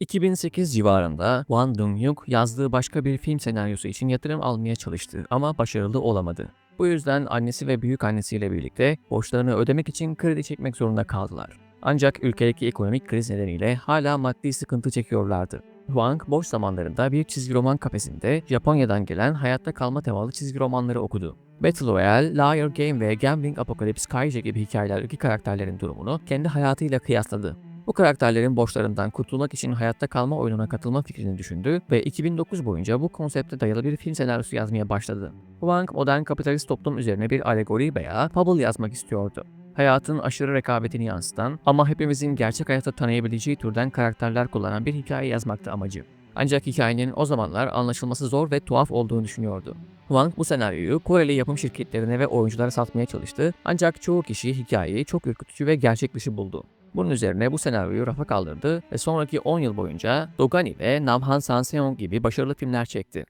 2008 civarında Wang Dong-hyuk yazdığı başka bir film senaryosu için yatırım almaya çalıştı ama başarılı olamadı. Bu yüzden annesi ve büyük annesiyle birlikte borçlarını ödemek için kredi çekmek zorunda kaldılar. Ancak ülkedeki ekonomik kriz nedeniyle hala maddi sıkıntı çekiyorlardı. Wang boş zamanlarında bir çizgi roman kafesinde Japonya'dan gelen hayatta kalma temalı çizgi romanları okudu. Battle Royale, Liar Game ve Gambling Apocalypse Kaiji gibi hikayelerdeki karakterlerin durumunu kendi hayatıyla kıyasladı. Bu karakterlerin borçlarından kurtulmak için hayatta kalma oyununa katılma fikrini düşündü ve 2009 boyunca bu konsepte dayalı bir film senaryosu yazmaya başladı. Wang modern kapitalist toplum üzerine bir alegori veya fable yazmak istiyordu. Hayatın aşırı rekabetini yansıtan ama hepimizin gerçek hayatta tanıyabileceği türden karakterler kullanan bir hikaye yazmaktı amacı. Ancak hikayenin o zamanlar anlaşılması zor ve tuhaf olduğunu düşünüyordu. Wang bu senaryoyu Koreli yapım şirketlerine ve oyunculara satmaya çalıştı ancak çoğu kişi hikayeyi çok ürkütücü ve gerçek dışı buldu. Bunun üzerine bu senaryoyu rafa kaldırdı ve sonraki 10 yıl boyunca Dogani ve Namhan Sanseong gibi başarılı filmler çekti.